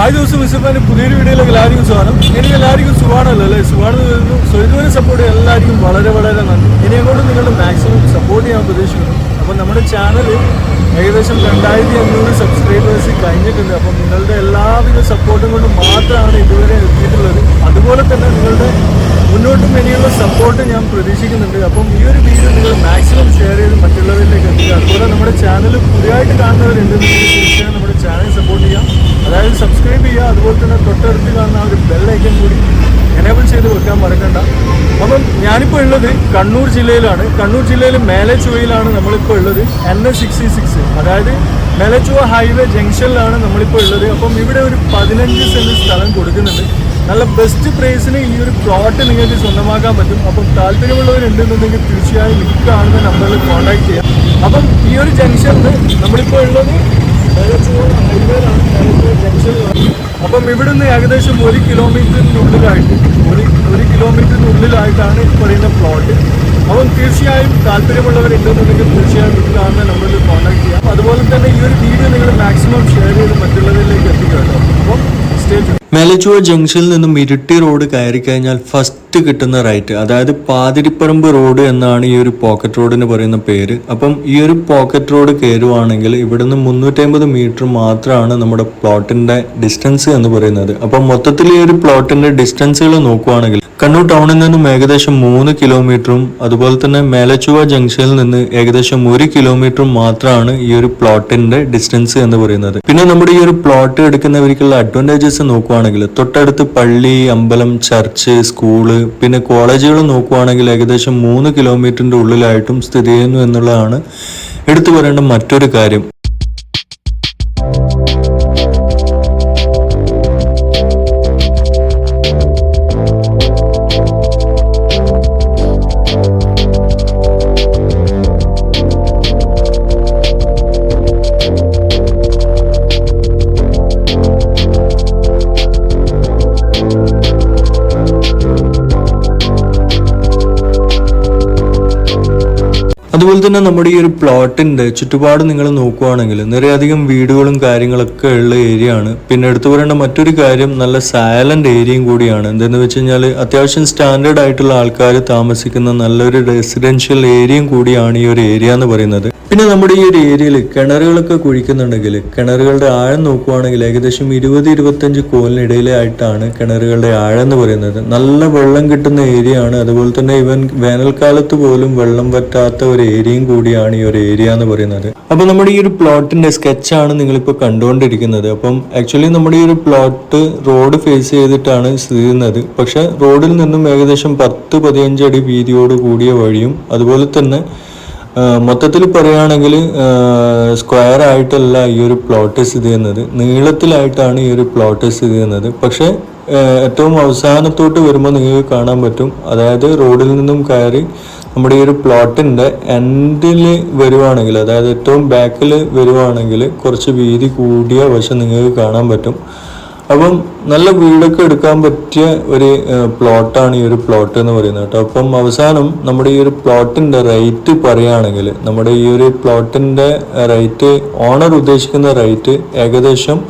Hi ദിവസം മിസ്സപ്പാന്റെ പുതിയൊരു വീഡിയോയിലേക്ക് എല്ലാവർക്കും സ്വാഗതം. എനിക്ക് എല്ലാവർക്കും സുഖമാണല്ലോ അല്ലേ? സുഖമാണെന്ന് വരുന്നു സോ സപ്പോർട്ട് സപ്പോർട്ട് എല്ലാവർക്കും വളരെ വളരെ നന്ദി. ഇനി അങ്ങോട്ട് നിങ്ങളുടെ മാക്സിമം സപ്പോർട്ട് ചെയ്യാൻ പ്രതീക്ഷിക്കുന്നു അപ്പം നമ്മുടെ ചാനൽ ഏകദേശം രണ്ടായിരത്തി അഞ്ഞൂറ് സബ്സ്ക്രൈബേഴ്സ് കഴിഞ്ഞിട്ടുണ്ട്. അപ്പം നിങ്ങളുടെ എല്ലാവിധ സപ്പോർട്ടും കൊണ്ട് മാത്രമാണ് ഇതുവരെ എത്തിയിട്ടുള്ളത്. അതുപോലെ തന്നെ നിങ്ങളുടെ മുന്നോട്ടും ഇനിയുള്ള സപ്പോർട്ട് ഞാൻ പ്രതീക്ഷിക്കുന്നുണ്ട്. അപ്പം ഈ ഒരു വീഡിയോ നിങ്ങൾ മാക്സിമം ഷെയർ ചെയ്ത് മറ്റുള്ളവരിലേക്ക് എത്തിക്കുക. അതുപോലെ നമ്മുടെ ചാനൽ പുതിയതായിട്ട് കാണുന്നവരുണ്ട്. തീർച്ചയായും നമ്മുടെ ചാനൽ സപ്പോർട്ട് ചെയ്യാം അതായത് സബ്സ്ക്രൈബ് ചെയ്യുക അതുപോലെ തന്നെ തൊട്ടടുത്ത് കാണുന്ന ആ ഒരു ബെല്ലൈക്കൻ കൂടി. എനേബിൾ ചെയ്ത് വെക്കാൻ മറക്കണ്ട. അപ്പം ഞാനിപ്പോൾ ഉള്ളത് കണ്ണൂർ ജില്ലയിലാണ്. കണ്ണൂർ ജില്ലയിൽ മേലച്ചുവയിലാണ് നമ്മളിപ്പോൾ ഉള്ളത്. എൻ എസ് സിക്സ്റ്റി സിക്സ് അതായത് മേലച്ചുവ ഹൈവേ ജംഗ്ഷനിലാണ് നമ്മളിപ്പോൾ ഉള്ളത്. അപ്പം ഇവിടെ ഒരു പതിനഞ്ച് സെന്റ് സ്ഥലം കൊടുക്കുന്നുണ്ട്. നല്ല ബെസ്റ്റ് പ്രൈസിന് ഈ ഒരു പ്ലോട്ട് നിങ്ങൾക്ക് സ്വന്തമാക്കാൻ പറ്റും. അപ്പം താല്പര്യമുള്ളവരുണ്ടെന്നുണ്ടെങ്കിൽ തീർച്ചയായും ഈ കാണുന്ന നമ്പറിൽ കോൺടാക്ട് ചെയ്യാം. അപ്പം ഈ ഒരു ജംഗ്ഷനിൽ നമ്മളിപ്പോൾ ഉള്ളത് മേലച്ചുവ ഹൈവേയിലാണ് മേലച്ചുവ ജംഗ്ഷനിലാണ് അപ്പം ഇവിടുന്ന് ഏകദേശം ഒരു കിലോമീറ്ററിനുള്ളിലായിട്ട് ഒരു ഒരു കിലോമീറ്ററിനുള്ളിലായിട്ടാണ് ഈ പറയുന്ന പ്ലോട്ട് അപ്പം തീർച്ചയായും താല്പര്യമുള്ളവരുണ്ടെന്നുണ്ടെങ്കിൽ തീർച്ചയായും ഇത് നമ്മൾ കോൺടാക്ട് ചെയ്യാം. അതുപോലെ തന്നെ ഈ ഒരു വീഡിയോ നിങ്ങൾ മാക്സിമം ഷെയർ ചെയ്ത് മറ്റുള്ളവരിലേക്ക് എത്തിക്കുക അപ്പം മേലച്ചുവ ജംഗ്ഷനിൽ നിന്നും ഇരിട്ടി റോഡ് കയറി കഴിഞ്ഞാൽ ഫസ്റ്റ് കിട്ടുന്ന റൈറ്റ് അതായത് പാതിരിപ്പറമ്പ് റോഡ് എന്നാണ് ഈ ഒരു പോക്കറ്റ് റോഡിന് പറയുന്ന പേര്. അപ്പം ഈ ഒരു പോക്കറ്റ് റോഡ് കയറുവാണെങ്കിൽ ഇവിടുന്ന് മുന്നൂറ്റമ്പത് മീറ്റർ മാത്രമാണ് നമ്മുടെ പ്ലോട്ടിന്റെ ഡിസ്റ്റൻസ് എന്ന് പറയുന്നത്. അപ്പം മൊത്തത്തിൽ ഈ ഒരു പ്ലോട്ടിന്റെ ഡിസ്റ്റൻസുകൾ നോക്കുവാണെങ്കിൽ കണ്ണൂർ ടൗണിൽ നിന്നും ഏകദേശം മൂന്ന് കിലോമീറ്ററും അതുപോലെ തന്നെ മേലച്ചുവ ജംഗ്ഷനിൽ നിന്ന് ഏകദേശം ഒരു കിലോമീറ്ററും മാത്രമാണ് ഈ ഒരു പ്ലോട്ടിന്റെ ഡിസ്റ്റൻസ് എന്ന് പറയുന്നത്. പിന്നെ നമ്മുടെ ഈ ഒരു പ്ലോട്ട് എടുക്കുന്നവർക്കുള്ള അഡ്വാന്റേജസ് നോക്കുവാണെങ്കിൽ തൊട്ടടുത്ത് പള്ളി അമ്പലം ചർച്ച് സ്കൂൾ പിന്നെ കോളേജുകൾ നോക്കുവാണെങ്കിൽ ഏകദേശം മൂന്ന് കിലോമീറ്ററിന്റെ ഉള്ളിലായിട്ടും സ്ഥിതി ചെയ്യുന്നു എന്നുള്ളതാണ് എടുത്തു പറയേണ്ട മറ്റൊരു കാര്യം. അതുപോലെ തന്നെ നമ്മുടെ ഈ ഒരു പ്ലോട്ടിന്റെ ചുറ്റുപാട് നിങ്ങൾ നോക്കുവാണെങ്കിൽ നിറയധികം വീടുകളും കാര്യങ്ങളൊക്കെ ഉള്ള ഏരിയ ആണ്. പിന്നെ എടുത്തു പറയേണ്ട മറ്റൊരു കാര്യം നല്ല സൈലന്റ് ഏരിയയും കൂടിയാണ്. എന്തെന്ന് വെച്ച് കഴിഞ്ഞാൽ അത്യാവശ്യം സ്റ്റാൻഡേർഡ് ആയിട്ടുള്ള ആൾക്കാർ താമസിക്കുന്ന നല്ലൊരു റെസിഡൻഷ്യൽ ഏരിയയും കൂടിയാണ് ഈ ഒരു ഏരിയ എന്ന് പറയുന്നത്. പിന്നെ നമ്മുടെ ഈ ഒരു ഏരിയയിൽ കിണറുകളൊക്കെ കുഴിക്കുന്നുണ്ടെങ്കിൽ കിണറുകളുടെ ആഴം നോക്കുവാണെങ്കിൽ ഏകദേശം ഇരുപത് ഇരുപത്തഞ്ച് കോലിനിടയിലായിട്ടാണ് കിണറുകളുടെ ആഴം എന്ന് പറയുന്നത്. നല്ല വെള്ളം കിട്ടുന്ന ഏരിയ ആണ്. അതുപോലെ തന്നെ ഇവൻ വേനൽക്കാലത്ത് പോലും വെള്ളം പറ്റാത്ത ഒരു ഏരിയയും കൂടിയാണ് ഈ ഒരു ഏരിയ എന്ന് പറയുന്നത്. അപ്പൊ നമ്മുടെ ഈ ഒരു പ്ലോട്ടിന്റെ സ്കെച്ചാണ് നിങ്ങളിപ്പോൾ കണ്ടുകൊണ്ടിരിക്കുന്നത്. അപ്പം ആക്ച്വലി നമ്മുടെ ഈ ഒരു പ്ലോട്ട് റോഡ് ഫേസ് ചെയ്തിട്ടാണ് സ്ഥിതി ചെയ്യുന്നത്. പക്ഷെ റോഡിൽ നിന്നും ഏകദേശം പത്ത് പതിനഞ്ച് അടി വീതിയോട് കൂടിയ വഴിയും അതുപോലെ തന്നെ മൊത്തത്തിൽ പറയുകയാണെങ്കിൽ സ്ക്വയർ ആയിട്ടല്ല ഈ ഒരു പ്ലോട്ട് സ്ഥിതി ചെയ്യുന്നത്. നീളത്തിലായിട്ടാണ് ഈ ഒരു പ്ലോട്ട് സ്ഥിതി ചെയ്യുന്നത്. പക്ഷേ ഏറ്റവും അവസാനത്തോട്ട് വരുമ്പോൾ നിങ്ങൾക്ക് കാണാൻ പറ്റും. അതായത് റോഡിൽ നിന്നും കയറി നമ്മുടെ ഈ ഒരു പ്ലോട്ടിന്റെ എൻഡിൽ വരുവാണെങ്കിൽ അതായത് ഏറ്റവും ബാക്കിൽ വരുവാണെങ്കിൽ കുറച്ച് വീതി കൂടിയ വശം നിങ്ങൾക്ക് കാണാൻ പറ്റും. അപ്പം നല്ല വീടൊക്കെ എടുക്കാൻ പറ്റിയ ഒരു പ്ലോട്ടാണ് ഈ ഒരു പ്ലോട്ട് എന്ന് പറയുന്നത് കേട്ടോ. അപ്പം അവസാനം നമ്മുടെ ഈ ഒരു പ്ലോട്ടിന്റെ റേറ്റ് പറയുകയാണെങ്കിൽ നമ്മുടെ ഈ ഒരു പ്ലോട്ടിന്റെ റേറ്റ് ഓണർ ഉദ്ദേശിക്കുന്ന റേറ്റ് ഏകദേശം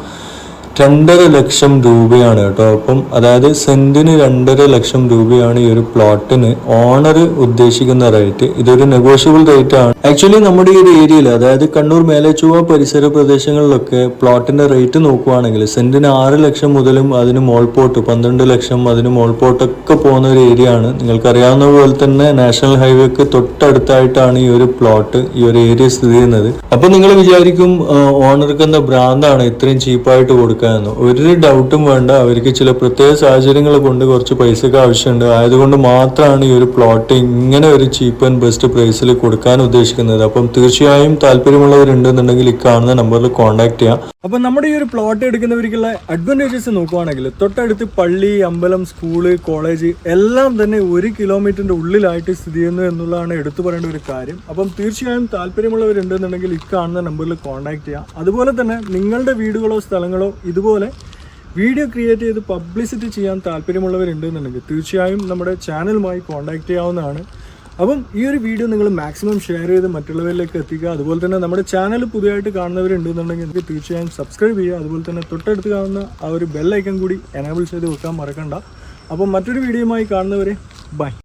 രണ്ടര ലക്ഷം രൂപയാണ് കേട്ടോ. അപ്പം അതായത് സെന്റിന് രണ്ടര ലക്ഷം രൂപയാണ് ഈ ഒരു പ്ലോട്ടിന് ഓണർ ഉദ്ദേശിക്കുന്ന റേറ്റ്. ഇതൊരു നെഗോഷ്യബിൾ റേറ്റ് ആണ്. ആക്ച്വലി നമ്മുടെ ഈ ഒരു ഏരിയയിൽ അതായത് കണ്ണൂർ മേലച്ചുവ പരിസര പ്രദേശങ്ങളിലൊക്കെ പ്ലോട്ടിന്റെ റേറ്റ് നോക്കുവാണെങ്കിൽ സെന്റിന് ആറ് ലക്ഷം മുതലും അതിന് മോൾപോട്ട് പന്ത്രണ്ട് ലക്ഷം അതിന് മോൾപോട്ടൊക്കെ പോകുന്ന ഒരു ഏരിയ ആണ്. നിങ്ങൾക്കറിയാവുന്ന പോലെ തന്നെ നാഷണൽ ഹൈവേക്ക് തൊട്ടടുത്തായിട്ടാണ് ഈ ഒരു പ്ലോട്ട് ഈ ഒരു ഏരിയ സ്ഥിതി ചെയ്യുന്നത്. അപ്പൊ നിങ്ങൾ വിചാരിക്കും ഓണർക്ക് എന്താ ഭ്രാന്താണ് ഇത്രയും ചീപ്പായിട്ട് കൊടുക്കാമെന്ന് ഒരു ഡൗട്ടും വേണ്ട. അവർക്ക് ചില പ്രത്യേക സാഹചര്യങ്ങൾ കൊണ്ട് കുറച്ച് പൈസക്ക് ആവശ്യമുണ്ട്. ആയതുകൊണ്ട് മാത്രമാണ് ഈ ഒരു പ്ലോട്ട് ഇങ്ങനെ ഒരു ചീപ്പ് ആൻഡ് ബെസ്റ്റ് പ്രൈസിൽ കൊടുക്കാൻ ഉദ്ദേശിക്കുന്നത്. അപ്പം തീർച്ചയായും താല്പര്യമുള്ളവരുണ്ടെന്നുണ്ടെങ്കിൽ ഈ കാണുന്ന നമ്പറിൽ കോൺടാക്ട് ചെയ്യാം. അപ്പൊ നമ്മുടെ ഈ ഒരു പ്ലോട്ട് എടുക്കുന്നവർക്കുള്ള അഡ്വാന്റേജസ് നോക്കുവാണെങ്കിൽ തൊട്ടടുത്ത് പള്ളി അമ്പലം സ്കൂൾ കോളേജ് എല്ലാം തന്നെ ഒരു കിലോമീറ്ററിന്റെ ഉള്ളിലായിട്ട് സ്ഥിതി ചെയ്യുന്നു എന്നുള്ളതാണ് എടുത്തു പറയേണ്ട ഒരു കാര്യം. അപ്പം തീർച്ചയായും താല്പര്യമുള്ളവരുണ്ടെന്നുണ്ടെങ്കിൽ ഈ കാണുന്ന നമ്പറിൽ കോൺടാക്ട് ചെയ്യാം. അതുപോലെ തന്നെ നിങ്ങളുടെ വീടുകളോ സ്ഥലങ്ങളോ ഇതുപോലെ വീഡിയോ ക്രിയേറ്റ് ചെയ്ത് പബ്ലിസിറ്റി ചെയ്യാൻ താല്പര്യമുള്ളവരുണ്ടെന്നുണ്ടെങ്കിൽ തീർച്ചയായും നമ്മുടെ ചാനലുമായി കോൺടാക്ട് ചെയ്യാവുന്നതാണ്. അപ്പം ഈ ഒരു വീഡിയോ നിങ്ങൾ മാക്സിമം ഷെയർ ചെയ്ത് മറ്റുള്ളവരിലേക്ക് എത്തിക്കുക. അതുപോലെ തന്നെ നമ്മുടെ ചാനൽ പുതിയതായിട്ട് കാണുന്നവരുണ്ടെന്നുണ്ടെങ്കിൽ നിങ്ങൾക്ക് തീർച്ചയായും സബ്സ്ക്രൈബ് ചെയ്യുക. അതുപോലെ തന്നെ തൊട്ടടുത്ത് കാണുന്ന ആ ഒരു ബെല്ലൈക്കൺ കൂടി എനേബിൾ ചെയ്ത് വെക്കാൻ മറക്കണ്ട. അപ്പം മറ്റൊരു വീഡിയോയുമായി കാണുന്നവരെ ബൈ